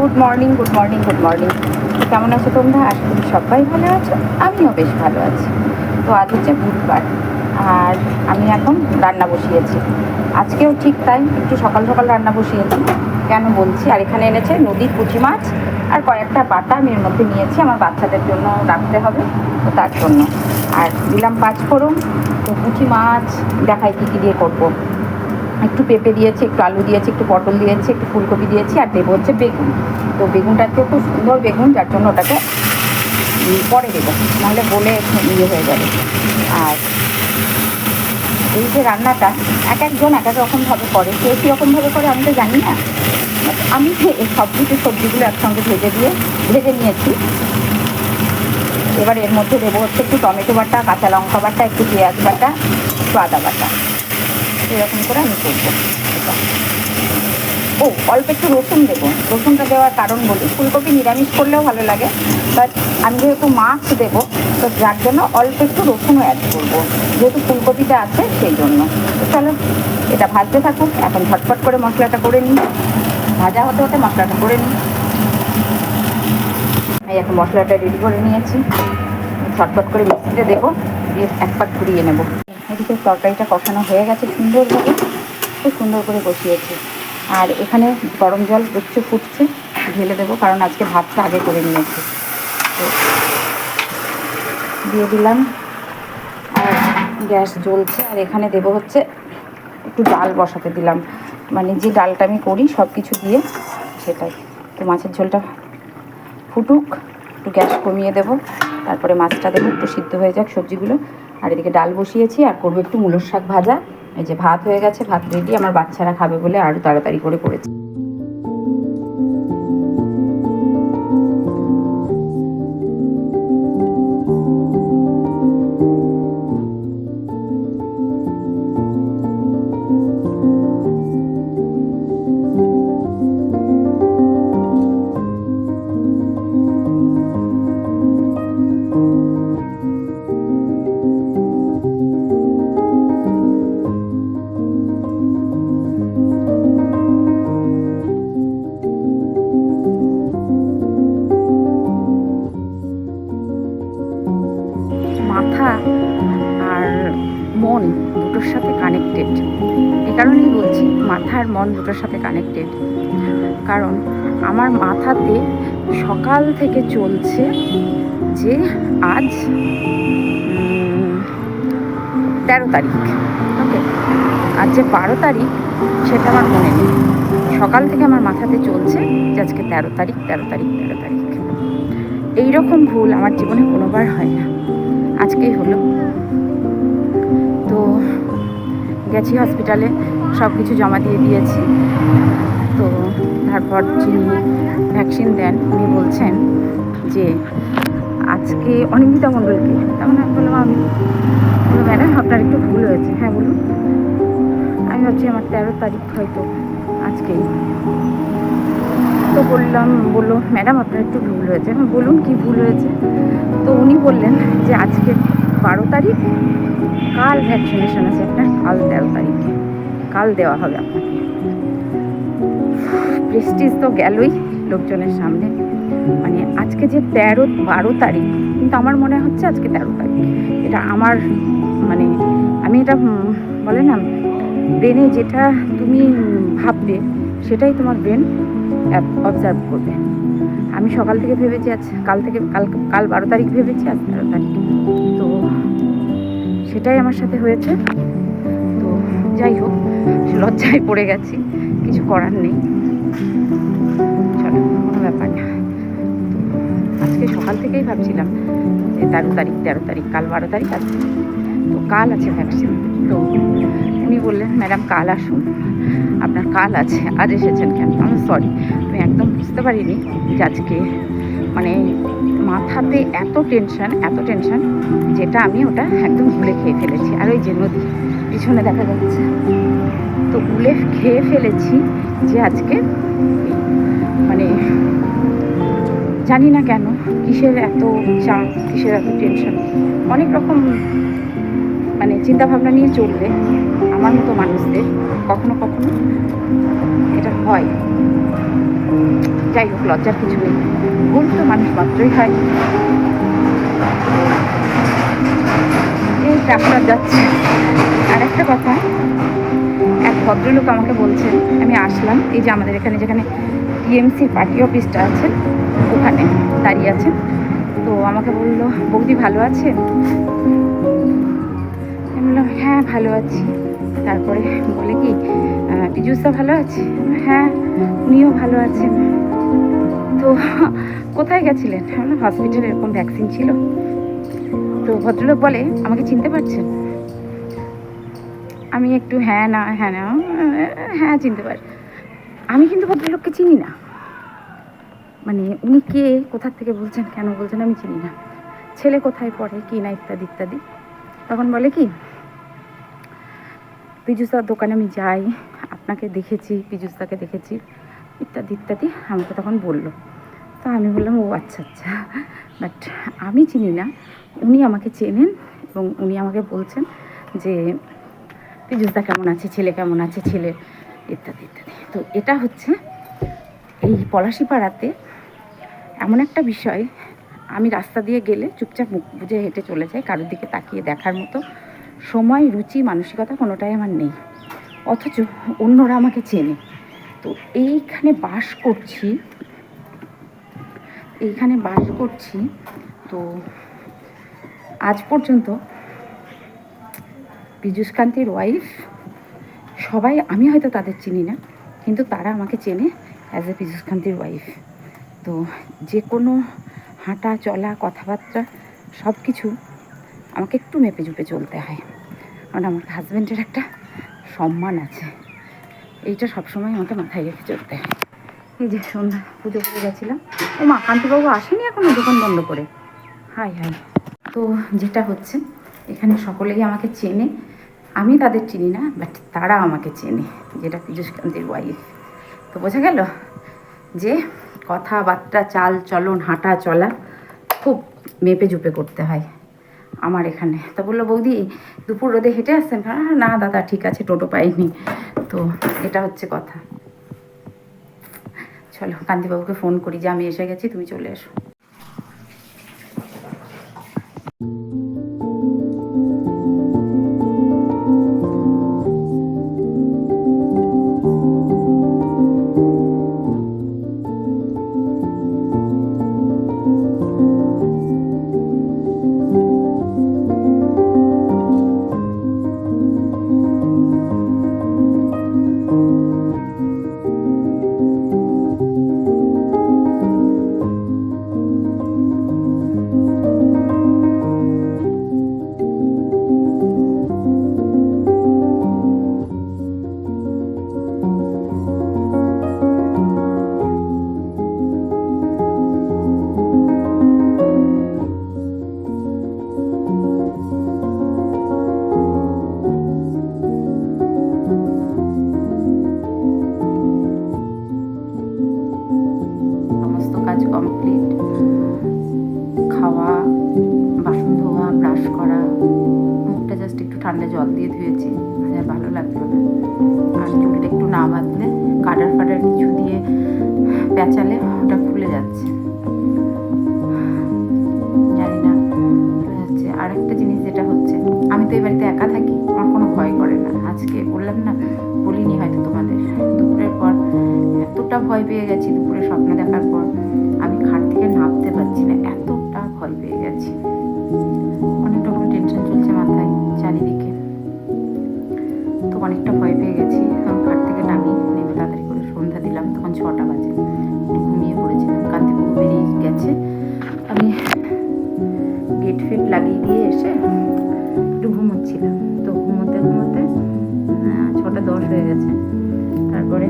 Good morning good morning good morning কেমন আছো তোমরা? আশা করি সবাই ভালো আছো। আমিও বেশ ভালো আছি। তো আজ হচ্ছে বুধবার, আর আমি এখন রান্না বসিয়েছি। আজকেও ঠিক তাই, একটু সকাল সকাল রান্না বসিয়েছি। কেন বলছি? আর এখানে এনেছে নদীর পুঁটি মাছ আর কয়েকটা বাটা আমি এর মধ্যে নিয়েছি। আমার বাচ্চাদের জন্য রাখতে হবে, তো তার জন্য। আর দিলাম পাঁচ ফোড়ন তো পুঁটি মাছ, দেখাই কী কী দিয়ে করব। একটু পেঁপে দিয়েছি, একটু আলু দিয়েছি, একটু পটল দিয়েছি, একটু ফুলকপি দিয়েছি, আর দেবো হচ্ছে বেগুন। তো বেগুনটা একটু খুব সুন্দর বেগুন, যার জন্য ওটাকে পরে দেবো, নাহলে বলে ইয়ে হয়ে যাবে। আর এই যে রান্নাটা, এক একজন এক এক রকমভাবে করে, কেউ কীরকমভাবে করে আমি তো জানি না। আমি সব কিছু সবজিগুলো একসঙ্গে ভেজে দিয়ে, ভেজে নিয়েছি। এবার এর মধ্যে দেবো হচ্ছে একটু টমেটো বাটা, কাঁচা লঙ্কা বাটা, একটু পেঁয়াজ বাটা, একটু আদা বাটা। এরকম করে আমি করব। ও, অল্প একটু রসুন দেবো। রসুনটা দেওয়ার কারণ বলি, ফুলকপি নিরামিষ করলেও ভালো লাগে বাট আমি যেহেতু মাছ দেবো, তো যার জন্য অল্প একটু রসুনও অ্যাড করব, যেহেতু ফুলকপিটা আছে সেই জন্য। চলো, এটা ভাজতে থাকুক, এখন ঝটপট করে মশলাটা করে নিই। ভাজা হতে হতে মশলাটা করে নিই। আমি এখন মশলাটা রেডি করে নিয়েছি। ঝটপট করে মিক্সিতে দেবো। দিয়ে এক পাক ঘুরিয়ে নেব। এদিকে তরকারিটা কষানো হয়ে গেছে সুন্দরভাবে, খুব সুন্দর করে কষিয়েছি। আর এখানে গরম জল একটু ফুটছে, ঢেলে দেবো, কারণ আজকে ভাতটা আগে করে নিয়েছি। তো দিয়ে দিলাম, আর গ্যাস জ্বলছে, আর এখানে দেবো হচ্ছে একটু ডাল বসাতে দিলাম। মানে যে ডালটা আমি করি সব কিছু দিয়ে সেটাই। তো মাছের ঝোলটা ফুটুক, একটু গ্যাস কমিয়ে দেবো। তারপরে মাছটা দেবো একটু সিদ্ধ হয়ে যাক সবজিগুলো। আর এদিকে ডাল বসিয়েছি, আর করব একটু মূলর শাক ভাজা। এই যে ভাত হয়ে গেছে, ভাত রেডি, আমার বাচ্চারা খাবে বলে আরও তাড়াতাড়ি করে করেছি। মাথা আর মন দুটোর সাথে কানেক্টেড এ কারণেই বলছি মাথা আর মন দুটোর সাথে কানেক্টেড কারণ আমার মাথাতে সকাল থেকে চলছে যে আজ তেরো তারিখ। ওকে আজ যে বারো তারিখ, সেটা আমার মনে নেই। সকাল থেকে আমার মাথাতে চলছে যে আজকে তেরো তারিখ তেরো তারিখ তেরো তারিখ। এইরকম ভুল আমার জীবনে কোনোবার হয় না। আজকেই হলো। তো গেছি হসপিটালে সব কিছু জমা দিয়ে দিয়েছি। তো তারপর যিনি ভ্যাকসিন দেন, উনি বলছেন যে, আজকে অনিন্দিতা মণ্ডলকে। তেমন আমি বললাম, আমি বলল, ম্যাডাম, আপনার একটু ভুল হয়েছে। হ্যাঁ বলুন। আমি ভাবছি, আমার তেরো তারিখ হয়তো আজকেই। তো বললাম, বলল, ম্যাডাম, আপনার একটু ভুল হয়েছে। আমি বলুন, কি ভুল হয়েছে? তো উনি বললেন যে আজকে বারো তারিখ, কাল ভ্যাকসিনেশন আছে আপনার কাল তেরো তারিখে। কাল দেওয়া হবে আপনাকে। প্রেস্টিজ তো গেলই লোকজনের সামনে। মানে আজকে যে তেরো, বারো তারিখ, কিন্তু আমার মনে হচ্ছে আজকে তেরো তারিখ। এটা আমার মানে আমি এটা বলে না ব্রেনে যেটা তুমি ভাববে, সেটাই তোমার ব্রেন অবজার্ভ করবে। আমি সকাল থেকে ভেবেছি আজ কাল থেকে কাল কাল বারো তারিখ ভেবেছি আজ তেরো তারিখ। তো সেটাই আমার সাথে হয়েছে। তো যাই হোক, লজ্জায় পড়ে গেছি। কিছু করার নেই। কোনো ব্যাপার না। আজকে সকাল থেকেই ভাবছিলাম যে তেরো তারিখ তেরো তারিখ, কাল বারো তারিখ আছে তো কাল আছে ভ্যাকসিন তো উনি বললেন ম্যাডাম কাল আসুন। আপনার কাল আছে। আজ এসেছেন কেন? আমি সরি একদম বুঝতে পারিনি যে আজকে মানে মাথাতে এত টেনশন এত টেনশন যেটা আমি ওটা একদম ভুলে খেয়ে ফেলেছি। আর ওই যে নদী, পিছনে দেখা যাচ্ছে। তো ভুলে খেয়ে ফেলেছি যে আজকে মানে জানি না কেন কিসের এত চাপ, কিসের এত টেনশন অনেক রকম মানে চিন্তাভাবনা নিয়ে চললে আমার মতো মানুষদের। কখনো কখনো এটা হয়। যাই হোক, লজ্জার কিছু নেই। ভুল তো মানুষ মাত্রই হয়। এই ট্রাক্টর যাচ্ছে। আর একটা কথা, এক ভদ্রলোক আমাকে বলছেন আমি আসলাম। এই যে আমাদের এখানে যেখানে টিএমসি পার্টি অফিসটা আছে, ওখানে দাঁড়িয়ে আছেন তো আমাকে বলল, বৌদি ভালো আছেন আমি বললাম হ্যাঁ ভালো আছি। তারপরে বলে কি পীযুষদা ভালো আছে? হ্যাঁ উনিও ভালো আছেন। তো কোথায় গেছিলেন? হসপিটালে এরকম ভ্যাকসিন ছিল? তো ভদ্রলোক বলে, আমাকে চিনতে পারছেন? আমি একটু হ্যাঁ না হ্যাঁ না হ্যাঁ চিনতে পারি আমি কিন্তু ভদ্রলোককে চিনি না। মানে উনি কে, কোথার থেকে বলছেন, কেন বলছেন আমি চিনি না। ছেলে কোথায় পড়ে, কি না ইত্যাদি ইত্যাদি। তখন বলে কি পীযুষদার দোকানে আমি যাই আপনাকে দেখেছি পীযুষদাকে দেখেছি, ইত্যাদি ইত্যাদি আমাকে তখন বলল। তো আমি বললাম, ও আচ্ছা আচ্ছা। বাট আমি চিনি না, উনি আমাকে চেনেন এবং উনি আমাকে বলছেন যে পীযুষদা কেমন আছে, ছেলে কেমন আছে, ছেলে, ইত্যাদি ইত্যাদি। তো এটা হচ্ছে এই পলাশিপাড়াতে এমন একটা বিষয়, আমি রাস্তা দিয়ে গেলে চুপচাপ মুখ বুঝে হেঁটে চলে যাই, কারোর দিকে তাকিয়ে দেখার মতো। সময়, রুচি, মানসিকতা কোনোটাই আমার নেই। অথচ অন্যরা আমাকে চেনে। তো এইখানে বাস করছি। এইখানে বাস করছি। তো আজ পর্যন্ত পীযুষকান্তির ওয়াইফ সবাই, আমি হয়তো তাদের চিনি না, কিন্তু তারা আমাকে চেনে অ্যাজ এ পীযুষকান্তির ওয়াইফ তো যে কোনো হাঁটা, চলা, কথাবার্তা সব কিছু আমাকে একটু মেপে চুপে চলতে হয়। কারণ আমার হাজব্যান্ডের একটা সম্মান আছে। এইটা সবসময় আমাকে মাথায় রেখে চলতে এই যে সন্ধ্যা, পুজো করে গেছিলাম। ও মা, কান্তিবাবু আসেনি এখনও? দোকান বন্ধ করে। Hi hi. তো যেটা হচ্ছে, এখানে সকলেই আমাকে চেনে। আমি তাদের চিনি না বাট তারা আমাকে চেনে, যেটা পীযুষকান্তির ওয়াইফ তো বোঝা গেল যে কথাবার্তা, চাল চলন, হাঁটা চলা খুব মেপে জুপে করতে হয়। আমার এখানে। তা বলল, বৌদি, দুপুর রোদে হেঁটে আসছেন? হ্যাঁ না, দাদা, ঠিক আছে, টোটো পাইনি। তো এটা হচ্ছে কথা। চলো, কান্তিবাবুকে ফোন করি যে আমি এসে গেছি, তুমি চলে এসো। কাটার ফাটার কিছু দিয়ে পেঁচালে ওটা খুলে যাচ্ছে। জানি না, খুলে যাচ্ছে। আর একটা জিনিস যেটা হচ্ছে, আমি তো এই বাড়িতে একা থাকি, আমার কোনো ভয় করে না। আজকে বললাম না, বলিনি হয়তো তোমাদের। দুপুরের পর এতটা ভয় পেয়ে গেছি দুপুরে স্বপ্ন দেখার পর আমি খাট থেকে নামতে পারছি না, এতটা ভয় পেয়ে গেছি। ছটা বাজে। একটু ঘুমিয়ে পড়েছিলাম কান্তিবাবু বেরিয়ে গেছে। আমি গেট ফিট লাগিয়ে দিয়ে এসে একটু ঘুমোচ্ছিলাম। তো ঘুমোতে ঘুমোতে ছটা দশ হয়ে গেছে। তারপরে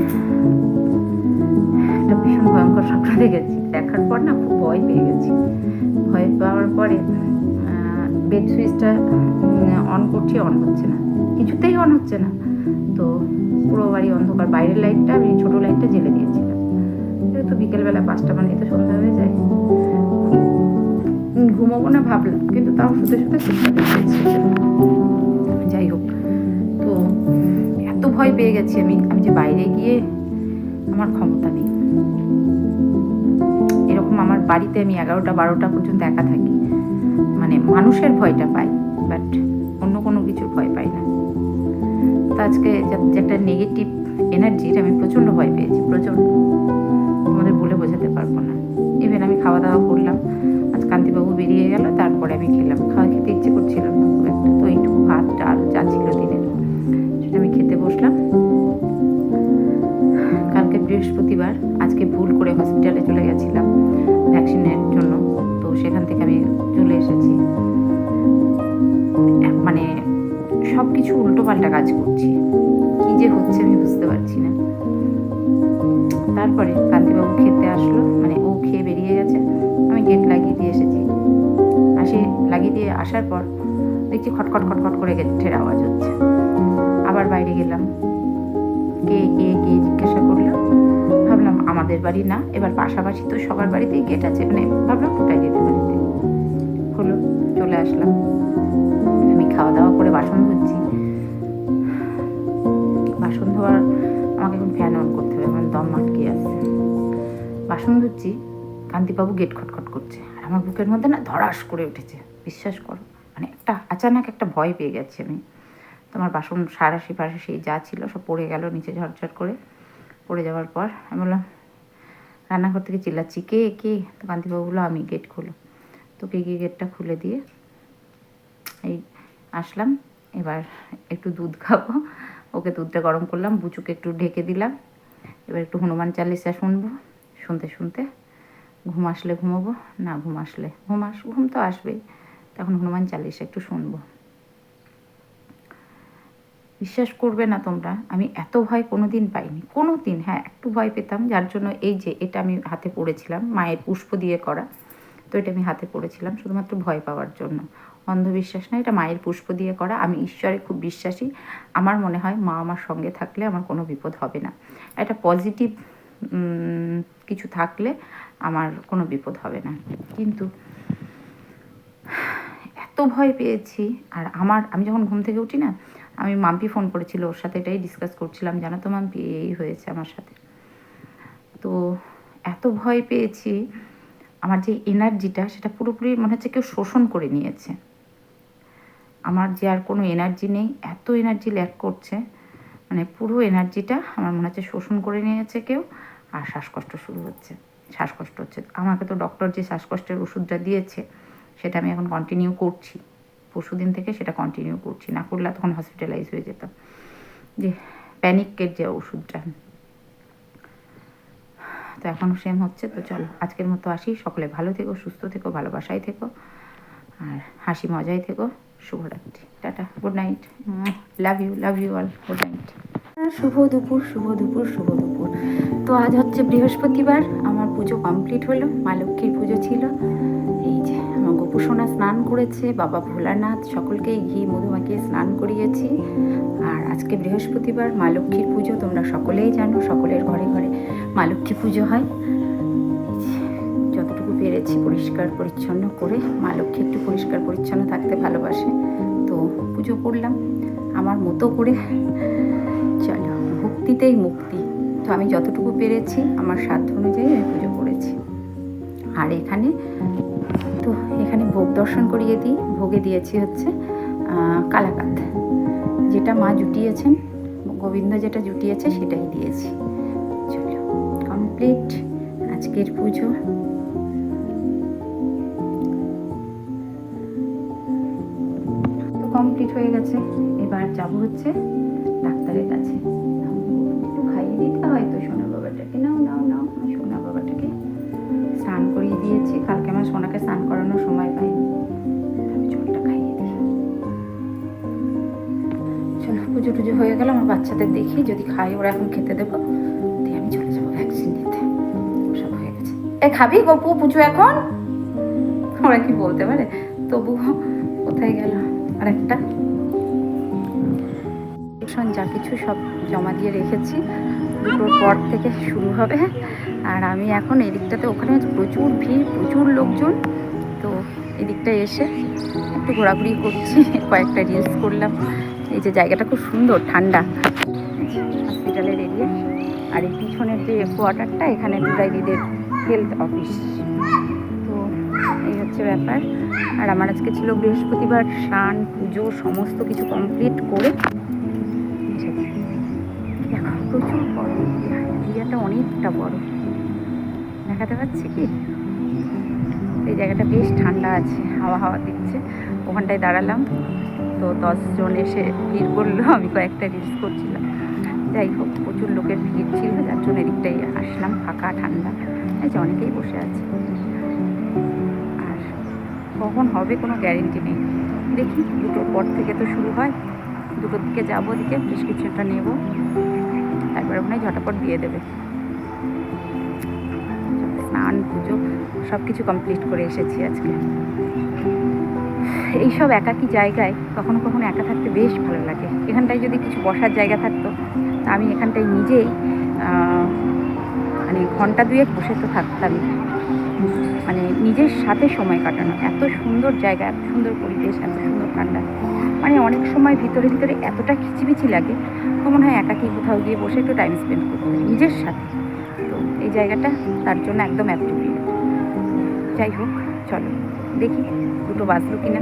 একটা ভীষণ ভয়ঙ্কর স্বপ্ন দেখেছি। দেখার পর না খুব ভয় পেয়ে গেছি। ভয় পাওয়ার পরে বেড সুইচটা অন করছি অন হচ্ছে না। কিছুতেই অন হচ্ছে না। তো পুরো বাড়ি অন্ধকার। বাইরের লাইটটা আমি ছোটো লাইটটা জ্বেলে বিকেলবেলা পাঁচটা মানে তো সন্ধ্যা হয়ে যায়। ঘুম- ঘুমোবো না ভাবলাম, কিন্তু তাও শুতে শুতে যাই হোক, তো এত ভয় পেয়ে গেছি আমি আমি যে বাইরে গিয়ে আমার ক্ষমতা নেই। এরকম আমার বাড়িতে আমি এগারোটা বারোটা পর্যন্ত একা থাকি। মানে মানুষের ভয়টা পাই বাট অন্য কোনো কিছুর ভয় পাই না। তো আজকে যে একটা নেগেটিভ এনার্জির আমি প্রচণ্ড ভয় পেয়েছি, প্রচণ্ড। দেখছি খটখট খটখট করে গেটের আওয়াজ হচ্ছে। আবার বাইরে গেলাম। কে কে কে জিজ্ঞাসা করল। ভাবলাম আমাদের বাড়ি না, এবার পাশাপাশি তো সবার বাড়িতেই গেট আছে মানে ভাবলাম ফুটাই যেতে বাড়িতে হলো, চলে আসলাম। আমি খাওয়া দাওয়া করে বাসন ধুচ্ছি। বাসন ধোয়ার, আমাকে এখন ফ্যান অন করতে হবে, আমার দম আটকে আছে। বাসন ধুচ্ছি, কান্তিবাবু গেট খটখট করছে। আর আমার বুকের মধ্যে না ধরাস করে উঠেছে। বিশ্বাস করো। মানে একটা আচানক একটা ভয় পেয়ে গেছি আমি। তোমার বাসন সারাশি ফারাশি যা ছিল সব পড়ে গেল নিচে ঝরঝর করে। পড়ে যাওয়ার পর আমি বললাম, রান্নাঘর থেকে চিল্লাচ্ছি, কে কে? তো কান্তিবাবু বলল, আমি গেট খোলো। তোকে গিয়ে গেটটা খুলে দিয়ে এই আসলাম। এবার একটু দুধ খাব। ওকে দুধটা গরম করলাম, বুচুকে একটু ঢেকে দিলাম। এবার একটু হনুমান চালিসা শুনব, শুনতে শুনতে ঘুম আসলে ঘুমাবো, না ঘুম আসলে, ঘুম আস, ঘুম তো আসবেই। তখন হনুমান চালিসা একটু শুনব। বিশ্বাস করবে না তোমরা, আমি এত ভয় কোনো দিন পাইনি। কোনো দিন হ্যাঁ একটু ভয় পেতাম, যার জন্য এই যে এটা আমি হাতে পড়েছিলাম, মায়ের পুষ্প দিয়ে করা, তো এটা আমি হাতে পড়েছিলাম শুধুমাত্র ভয় পাওয়ার জন্য। অন্ধবিশ্বাস না, এটা মায়ের পুষ্প দিয়ে করা, আমি ঈশ্বরে খুব বিশ্বাসী। আমার মনে হয় মা আমার সঙ্গে থাকলে আমার কোনো বিপদ হবে না। একটা পজিটিভ কিছু থাকলে আমার কোনো বিপদ হবে না। কিন্তু ভয় পেয়েছি। আর আমার, আমি যখন ঘুম থেকে উঠি না, আমি মাম্পি ফোন করেছিল, ওর সাথে এটাই ডিসকাস করছিলাম, জানো তো মাম্পি, এই হয়েছে আমার সাথে। তো এত ভয় পেয়েছি, আমার যে এনার্জিটা সেটা পুরোপুরি মনে হচ্ছে কেউ শোষণ করে নিয়েছে। আমার যে আর কোনো এনার্জি নেই, এত এনার্জি ল্যাক করছে মানে পুরো এনার্জিটা আমার মনে হচ্ছে শোষণ করে নিয়েছে কেউ, আর শ্বাসকষ্ট শুরু হচ্ছে। শ্বাসকষ্ট হচ্ছে। আমাকে তো ডক্টর যে শ্বাসকষ্টের ওষুধটা দিয়েছে সেটা আমি এখন কন্টিনিউ করছি। পরশু দিন থেকে সেটা কন্টিনিউ করছি। না করলে তখন হসপিটালাইজ হয়ে যেতাম। যে প্যানিকের যে ওষুধটা। তো এখনও সেম হচ্ছে। তো চলো, আজকের মতো আসি। সকলে ভালো থেকো, সুস্থ থেকো, ভালোবাসায় থেকো। আর হাসি মজায় থেকো। শুভরাত্রি। Tata good night love you love you all good night শুভ দুপুর শুভ দুপুর শুভ দুপুর। তো আজ হচ্ছে বৃহস্পতিবার। আমার পুজো কমপ্লিট হলো। মা লক্ষ্মীর পুজো ছিল। গোপুসোনা স্নান করেছে, বাবা ভোলানাথ, সকলকেই ঘি মধু মাখিয়ে স্নান করিয়েছি। আর আজকে বৃহস্পতিবার মা লক্ষ্মীর পুজো, তোমরা সকলেই জানো, সকলের ঘরে ঘরে মা লক্ষ্মী পুজো হয়। যতটুকু পেরেছি পরিষ্কার পরিচ্ছন্ন করে, মা লক্ষ্মী একটু পরিষ্কার পরিচ্ছন্ন থাকতে ভালোবাসে, তো পুজো করলাম। আমার মতো করে চলো, ভক্তিতেই মুক্তি। তো আমি যতটুকু পেরেছি, আমার সাধ্য অনুযায়ী আমি পুজো করেছি। আর এখানে এখানে ভোগ দর্শন করিয়ে দিই। ভোগে দিয়েছি হচ্ছে কালাকাত যেটা মা জুটিয়েছেন। গোবিন্দ যেটা জুটিয়েছে সেটাই দিয়েছি। চলো কমপ্লিট আজকের পুজো। কমপ্লিট হয়ে গেছে। এবার যাব হচ্ছে ডাক্তারের কাছে। পুজো টুজো হয়ে গেল, আমার বাচ্চাদের দেখি, যদি খাই, ওরা এখন খেতে দেবো। দিয়ে আমি চলে যাব ভ্যাকসিন নিতে। সব হয়ে গেছে। এ, খাবি গপু পুজো এখন? ওরা কি বলতে পারে? তবু কোথায় গেল? আর একটা যা কিছু সব জমা দিয়ে রেখেছি। দুটোর পর থেকে শুরু হবে। আর আমি এখন এদিকটাতে, ওখানে প্রচুর ভিড়, প্রচুর লোকজন। তো এদিকটা এসে একটু ঘোরাঘুরি করছি। কয়েকটা রিলস করলাম। এই যে জায়গাটা খুব সুন্দর, ঠান্ডা। হসপিটালের এরিয়া আর এই পিছনের যে কোয়ার্টারটা এখানে টুরাইদিদের হেলথ অফিস তো এই হচ্ছে ব্যাপার। আর আমার আজকে ছিল বৃহস্পতিবার, স্নান, পুজো, সমস্ত কিছু কমপ্লিট করে। প্রচুর বড় এরিয়া। এরিয়াটা অনেকটা বড়। দেখাতে পাচ্ছি কি? এই জায়গাটা বেশ ঠান্ডা আছে হাওয়া হাওয়া দিচ্ছে। ওখানটায় দাঁড়ালাম। তো দশজন এসে ভিড় করল, আমি কয়েকটা রিলস করছিলাম। যাই হোক, প্রচুর লোকের ভিড় ছিল, যার জন্য এদিকটাই আসলাম, ফাঁকা, ঠান্ডা। এই যে অনেকেই বসে আছে। আর কখন হবে কোনো গ্যারেন্টি নেই। দেখি, দুটোর পর থেকে তো শুরু হয়। দুটোর দিকে যাব ওদিকে প্রেসক্রিপশনটা নেব। তারপরে হয় ঝটাপট দিয়ে দেবে। স্নান, পুজো সব কিছু কমপ্লিট করে এসেছি আজকে। এইসব একাকী জায়গায় কখনো কখনো একা থাকতে বেশ ভালো লাগে। এখানটায় যদি কিছু বসার জায়গা থাকতো, তা আমি এখানটায় নিজেই মানে ঘণ্টা দুয়েক বসে তো থাকতামই। মানে নিজের সাথে সময় কাটানো, এত সুন্দর জায়গা, এত সুন্দর পরিবেশ, এত সুন্দর ঠান্ডা। মানে অনেক সময় ভিতরে ভিতরে এতটা খিচিবিচি লাগে তো মনে হয় একাকি কোথাও গিয়ে বসে একটু টাইম স্পেন্ড করতে নিজের সাথে। তো এই জায়গাটা তার জন্য একদম অ্যাপ্রোপ্রিয়েট যাই হোক, চলো। দেখি দুটো বাঁচলো কিনা।